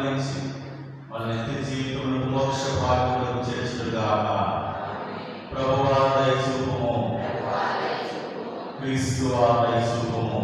అనుగ్రహించి మన నిత్య జీవితంలో మోక్ష భాగంలో చేర్చుగాక ప్రభువాదయ శుభము క్రీస్తు ఆదయ శుభము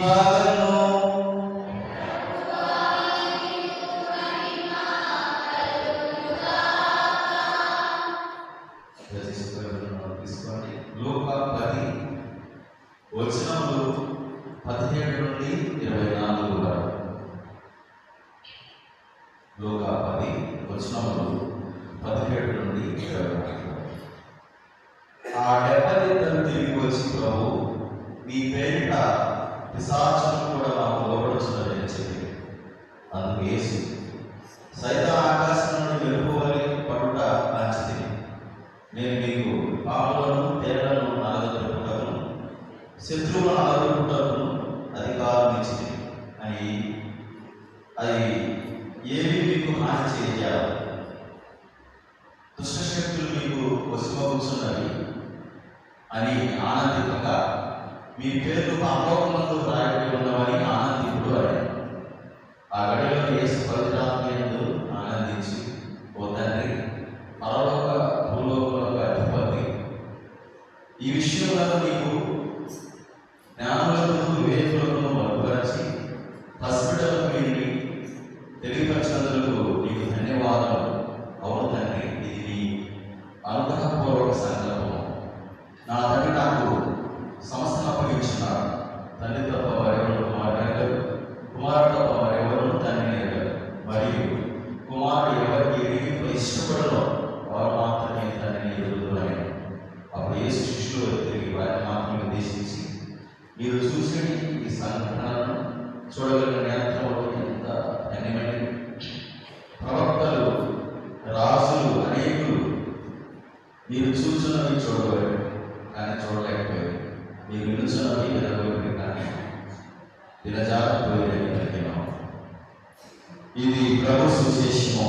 para అని ఆనందిపంగా మీ పేరు అపోకమందు రాయబడి ఉన్నవని ఆనందిపుడు అని ఆ గడిలో యేసు పవిత్రాత్మయందు ఆనందించి ఓ తండ్రి పరలోక భూలోకలకు అధిపతి. ఈ విషయంలో నీకు జ్ఞానులకు వివేకులను మరుగుపరిచి హాస్పిటల్ మీరు తెలియపరిచినందుకు నీకు ధన్యవాదాలు అవును తండ్రి ఇది నీ అనుగ్రహపూర్వక సంకల్పం. నా తండ్రి నాకు సమస్యను అప్పగించినారు తండ్రి తప్ప వారెవరు కుమారుడు కుమారు తప్ప వారెవరు తండ్రి మరియు కుమారుడు ఎవరికి ఏమేమి ఇష్టపడలో వారు మాత్రమే తండ్రిని ఎదుగుతున్నాయి అప్పుడు ఏ శిష్యులు తిరిగి వారిని మాత్రమే ఉద్దేశించి మీరు చూసిన ఈ సంఘటనలను చూడగలిగిన నేత్రంలో ఎంత ధన్యమైనది ప్రవక్తలు రాజులు అనేకులు మీరు చూసినవి చూడగలరు. కానీ చూడలేకపోయారు మీరు నిలుచున్నవి వినబోయి వినజాలపోయేది ఇది ప్రభు సుశేషము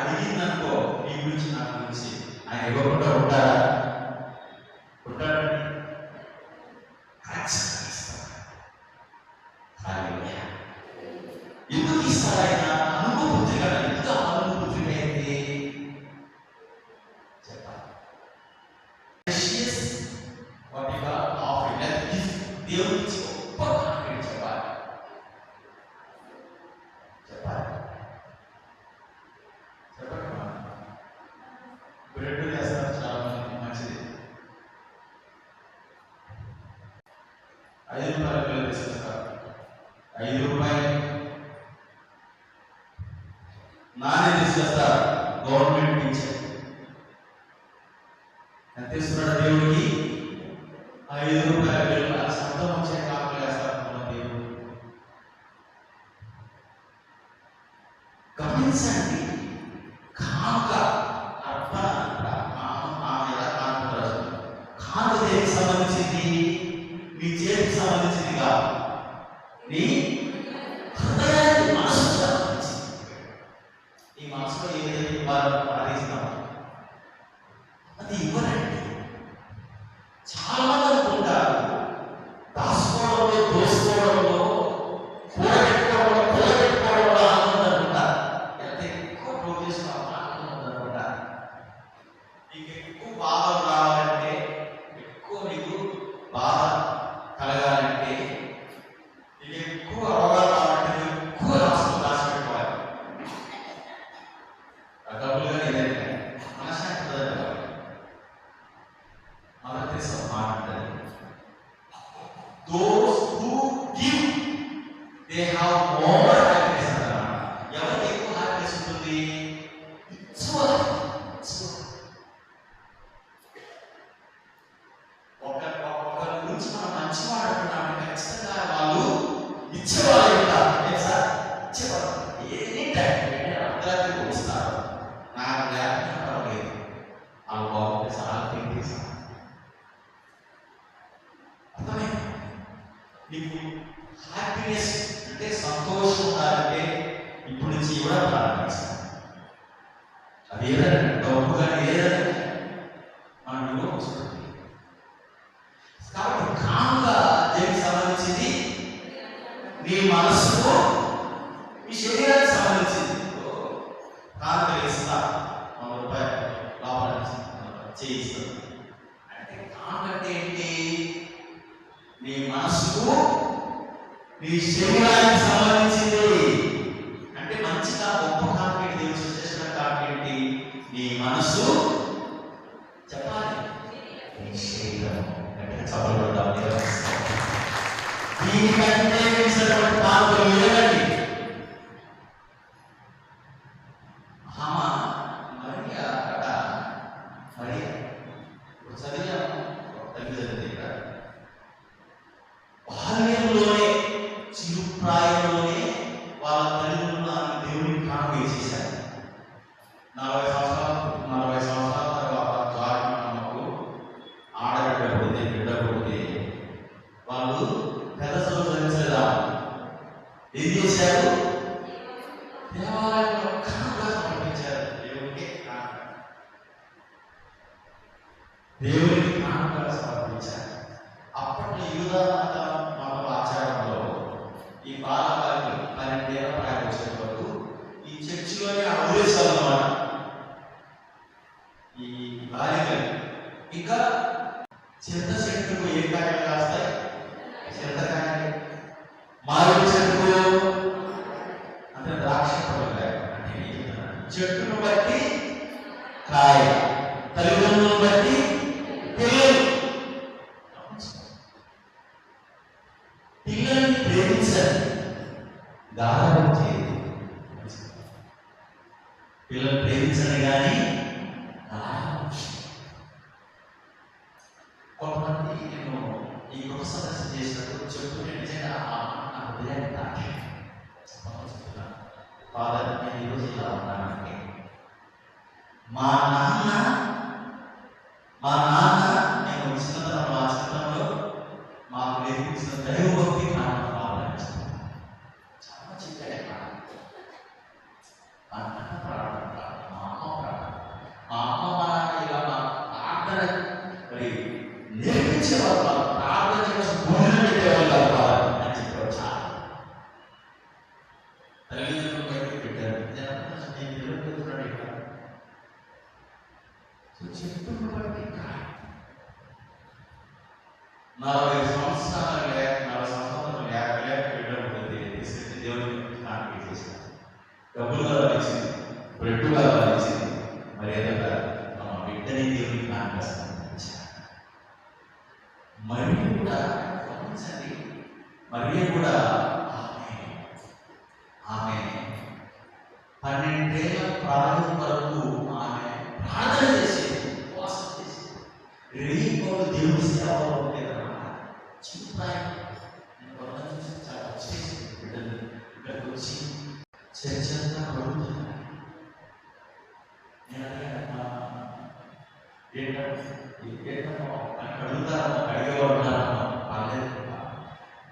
అడిగిందనుకో నీ గురించి నా గురించి ఆయన ఇవ్వకుండా ఉంటారా? ఉంటాడంటే 为了三个目前。ಈ ಮನಸ್ಸು జోడించాలి గారం చేయాలి పిల్లలు ప్రేమించడం కానీ నలభై సంవత్సరాల నలభై సంవత్సరాలు యాభై వేల బిడ్డలు ఉంటుంది తీసుకెళ్ళి దేవుడికి కాంట్రీ చేశాను డబ్బులు కావాలి బ్రెడ్ కావాలి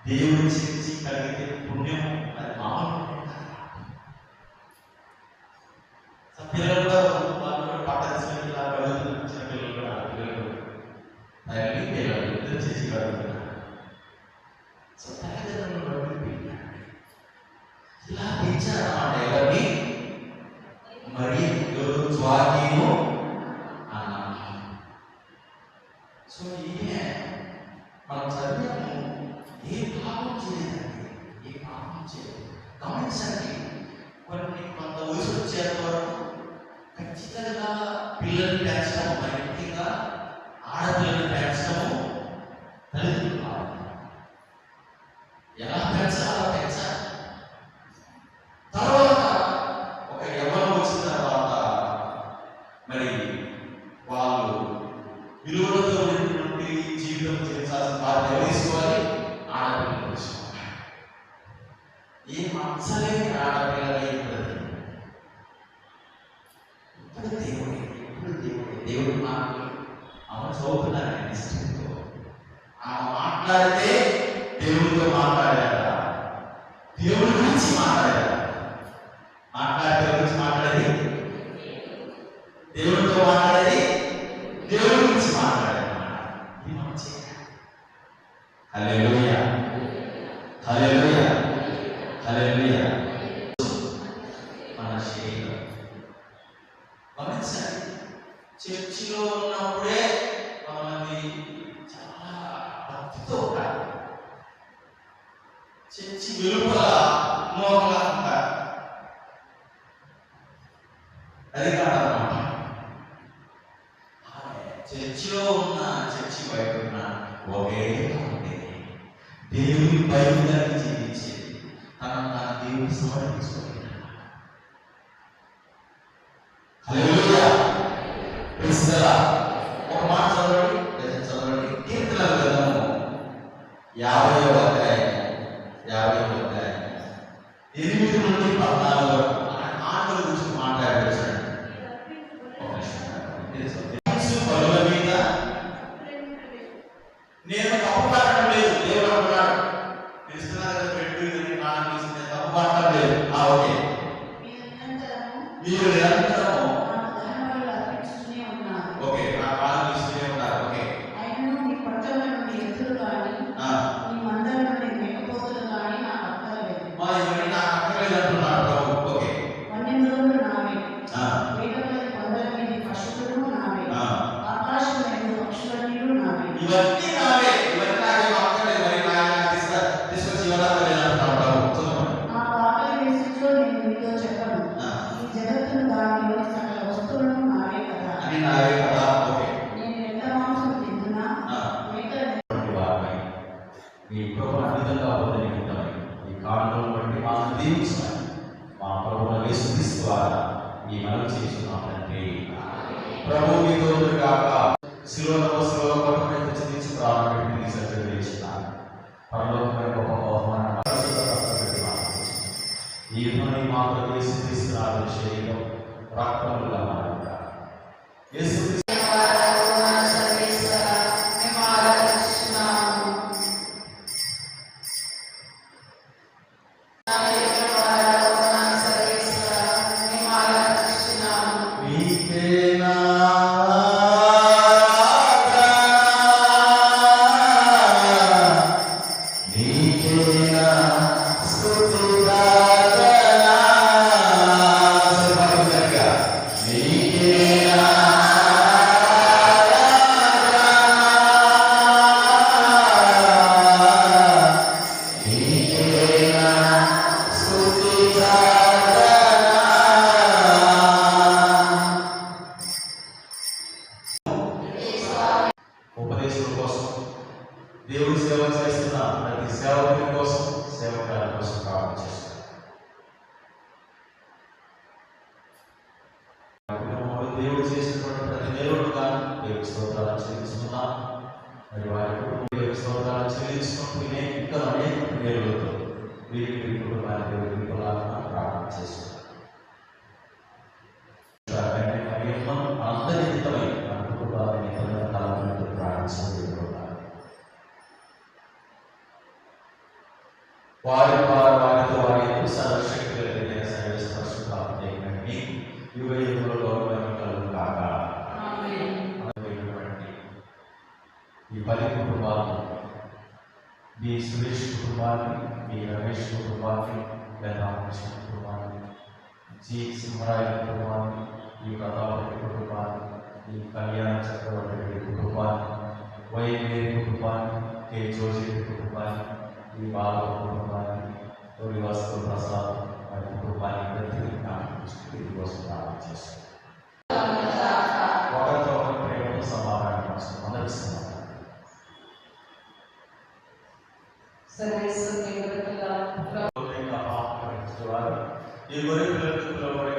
దేవుని చేసి కలిగితే పుణ్యం అది మామూలు పిల్లలు కూడా పిల్లలు కూడా. పిల్లలు తల్లి పిల్లలు ఇద్దరు చేసి కలుగుతారు మరి వాళ్ళు విలువలతో ఉన్నటువంటి జీవితం చేయాల్సిన బాధ్యత తీసుకోవాలి? 소가 cici gulupala mokla hamba arigatta 제 치료나 제 치과에거나 워게 하는데 대우의 바이블이지 당한 대우의 소원이 있어요. olhar para tá పరలోకమైన ఒక బహుమానం. ఈ యుద్ధమై మాకు వేసి తీసుకురావడం శరీరం రక్తములుగా మీ సురేష్ కుటుంబాన్ని మీ రమేష్ కుటుంబాన్ని రామకృష్ణ కుటుంబాన్ని జి సింహరాయ కుటుంబాన్ని ఈ ప్రతాపరెడ్డి కుటుంబాన్ని ఈ కళ్యాణ చక్రవర్తి రెడ్డి కుటుంబాన్ని వైవేరి కుటుంబాన్ని కె జోషి కుటుంబాన్ని ఈ బాల కుటుంబాన్ని తొలి వస్తు ప్రసాద్ వారి కుటుంబాన్ని ప్రతి కోసం ప్రార్థన చేస్తాం ఒకరితో ఒకరు ప్రేమతో సమాధానం కోసం అందరి సమాధానం ఈ గొర్రె పిల్లలకు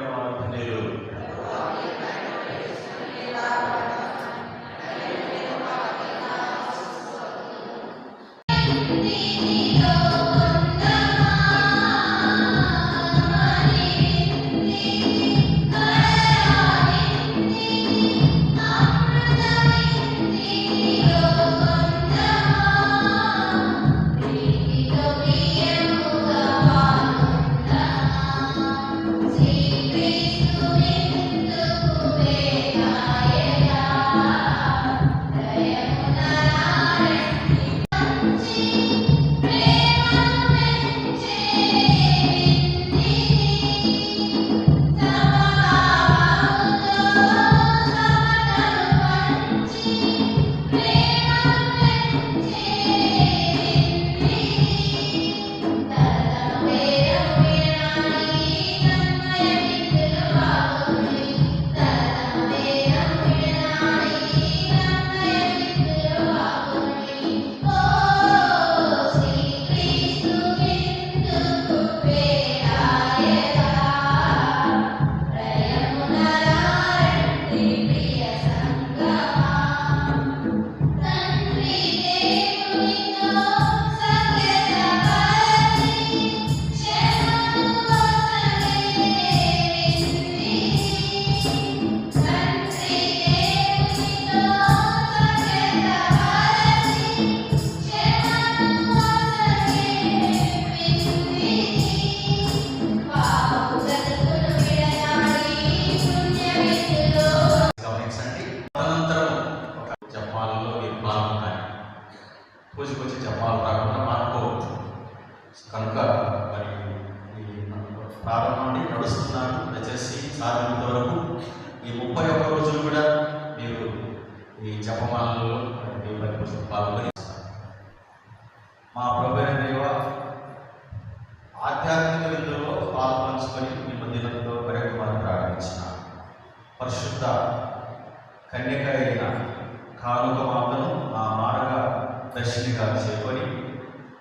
సాధ్యమైనంత వరకు ఈ ముప్పై ఒక్క రోజులు కూడా మీరు ఈ జపమాలలో దేవుని కోసం పాల్గొని మా ప్రభుత్వ దేవ ఆధ్యాత్మిక విధుల్లో పాల్పంచుకొని మీ దినంతో పర్యటన ప్రారంభించిన పరిశుద్ధ కన్యక అయిన కానుక మాటను మా మార్గ దర్శనిగా చేపడి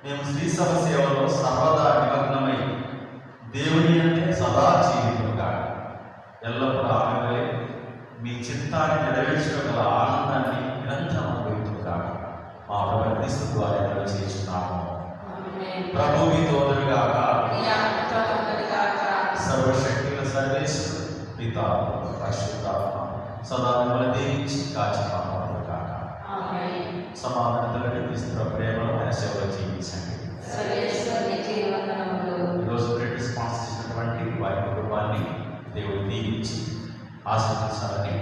మేము శ్రీసభ సేవలో సర్వదా నిమగ్నమై దేవుని అంటే సదా జీవితం. చిత్తాన్ని నెరవేర్చడం గల ఆనందాన్ని నిరంతరం అనుభవించుగా మా ప్రవర్తిస్తూ ద్వారా చేస్తున్నాము ప్రభు మీ తోదరుగాక సర్వశక్తుల సర్వేశ్వరు పిత పరిశుద్ధాత్మ. సదా మిమ్మల్ని దీవించి కాచి కాపాడుగాక సమాధానతలని క్రీస్తు ప్రేమలో ఆయన సేవలో జీవించండి. ఈరోజు రెస్పాన్స్ చేసినటువంటి వారి కుటుంబాన్ని దేవుడు దీవించి ఆశీర్వదించాలని